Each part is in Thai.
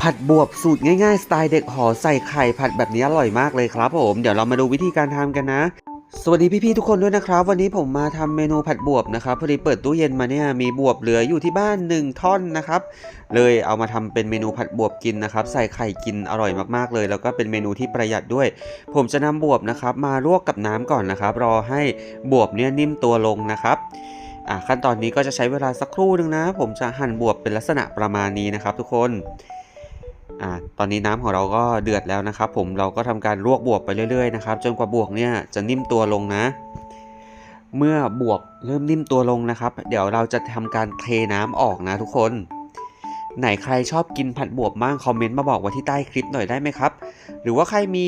ผัดบวบสูตรง่ายๆ สไตล์เด็กหอใส่ไข่ผัดแบบนี้อร่อยมากเลยครับผมเดี๋ยวเรามาดูวิธีการทำกันนะ สวัสดีพี่ๆทุกคนด้วยนะครับ วันนี้ผมมาทำเมนูผัดบวบนะครับพอดีเปิดตู้เย็นมาเนี่ยมีบวบเหลืออยู่ที่บ้าน 1 ท่อนนะครับ เลยเอามาทำเป็นเมนูผัดบวบกินนะครับ ใส่ไข่กินอร่อยมากๆเลย แล้วก็เป็นเมนูที่ประหยัดด้วย ผมจะนำบวบนะครับ มาลวกกับน้ำก่อนนะครับ รอให้บวบเนี่ยนิ่มตัวลงนะครับขั้นตอนนี้ก็จะใช้เวลาสักครู่หนึงนะ ผมจะหั่นบวบเป็นลักษณะประมาณนี้นะครับ ทุกคน อะตอนนี้น้ำของเราก็เดือดแล้วนะครับ ผมเราก็ทำการลวกบวบไปเรื่อยๆนะครับจนกว่าบวบเนี่ยจะนิ่มตัวลงนะ เมื่อบวบเริ่มนิ่มตัวลงนะครับ เดี๋ยวเราจะทำการเทน้ำออกนะทุกคน ไหนใครชอบกินผัดบวบบ้างคอมเมนต์มาบอกไว้ที่ใต้คลิปหน่อยได้ไหมครับ หรือว่าใครมี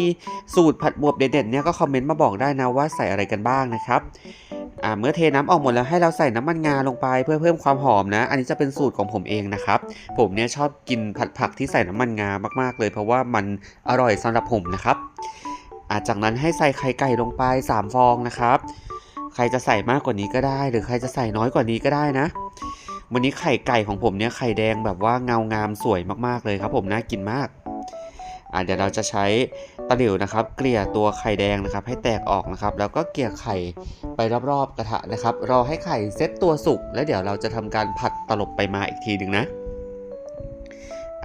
สูตรผัดบวบเด็ดๆเนี่ยก็คอมเมนต์มาบอกได้นะว่าใส่อะไรกันบ้างนะครับ อ่าเมื่อเทน้ำออกหมดแล้วให้เราใส่น้ำมันงาลงไปเพื่อเพิ่มความหอมนะ อันนี้จะเป็นสูตรของผมเองนะครับ ผมเนี่ยชอบกินผัดผักที่ใส่น้ำมันงามากๆเลย เพราะว่ามันอร่อยสำหรับผมนะครับอาจากนั้นให้ใส่ไข่ไก่ลงไป 3 ฟองนะครับ ใครจะใส่มากกว่านี้ก็ได้ หรือใครจะใส่น้อยกว่านี้ก็ได้นะ วันนี้ไข่ไก่ของผมเนี่ยไข่แดงแบบว่าเงางามสวยมากๆเลยครับ ผมน่ากินมาก อ่าเดี๋ยวเราจะใช้ตะหลิวนะครับ เกลี่ยตัวไข่แดงนะครับ ให้แตกออกนะครับ แล้วก็เกลี่ยไข่ไปรอบๆกระทะนะครับ รอให้ไข่เซตตัวสุก แล้วเดี๋ยวเราจะทำการผัดตลบไปมาอีกทีหนึ่งนะ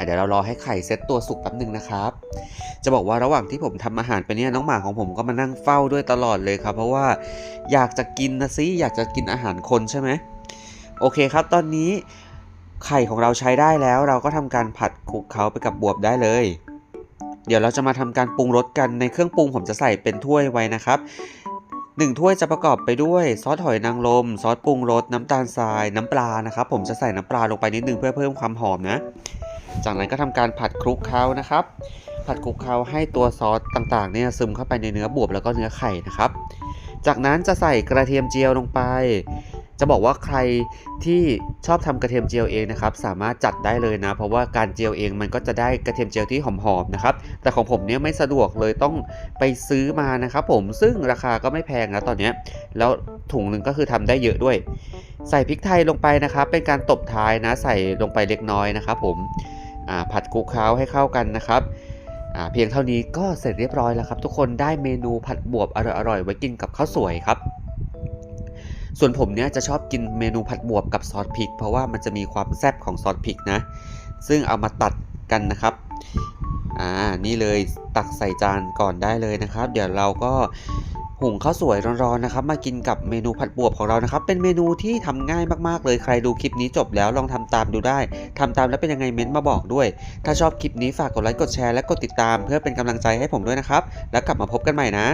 เดี๋ยวเรารอให้ไข่เซตตัวสุกแป๊บหนึ่งนะครับ จะบอกว่าระหว่างที่ผมทำอาหารไปเนี่ยน้องหมาของผมก็มานั่งเฝ้าด้วยตลอดเลยครับ เพราะว่าอยากจะกินนะสิอยากจะกินอาหารคนใช่ไหมโอเคครับ ตอนนี้ไข่ของเราใช้ได้แล้ว เราก็ทำการผัดคลุกเคล้าไปกับบวบได้เลย เดี๋ยวเราจะมาทำการปรุงรสกันในเครื่องปรุงผมจะใส่เป็นถ้วยไว้นะครับหนึ่งถ้วยจะประกอบไปด้วยซอสหอยนางรมซอสปรุงรสน้ำตาลทรายน้ำปลานะครับ ผมจะใส่น้ำปลาลงไปนิดนึงเพื่อเพิ่มความหอมนะ จากนั้นก็ทำการผัดคลุกเคล้านะครับ ผัดคลุกเคล้าให้ตัวซอสต่างๆเนี่ยซึมเข้าไปในเนื้อบวบแล้วก็เนื้อไข่นะครับ จากนั้นจะใส่กระเทียมเจียวลงไป จะบอกว่าใครที่ชอบทำกระเทียมเจียวเองนะครับ สามารถจัดได้เลยนะ เพราะว่าการเจียวเองมันก็จะได้กระเทียมเจียวที่หอมๆนะครับ แต่ของผมเนี่ยไม่สะดวกเลยต้องไปซื้อมานะครับผมซึ่งราคาก็ไม่แพงนะตอนนี้แล้วถุงหนึ่งก็คือทำได้เยอะด้วย ใส่พริกไทยลงไปนะครับ เป็นการตบท้ายนะใส่ลงไปเล็กน้อยนะครับ ผมผัดคลุกเคล้าให้เข้ากันนะครับเพียงเท่านี้ก็เสร็จเรียบร้อยแล้วครับ ทุกคนได้เมนูผัดบวบอร่อยๆไว้กินกับข้าวสวยครับ ส่วนผมเนี่ยจะชอบกินเมนูผัดบวบกับซอสพริก เพราะว่ามันจะมีความแซ่บของซอสพริกนะ ซึ่งเอามาตัดกันนะครับอ่านี่เลยตักใส่จานก่อนได้เลยนะครับ เดี๋ยวเราก็หุงข้าวสวยร้อนๆนะครับ มากินกับเมนูผัดบวบของเรานะครับ เป็นเมนูที่ทำง่ายมากๆเลยใครดูคลิปนี้จบแล้วลองทำตามดูได้ทำตามแล้วเป็นยังไงเม้นต์มาบอกด้วย ถ้าชอบคลิปนี้ฝากกดไลค์กดแชร์และกดติดตาม เพื่อเป็นกำลังใจให้ผมด้วยนะครับ แล้วกลับมาพบกันใหม่นะ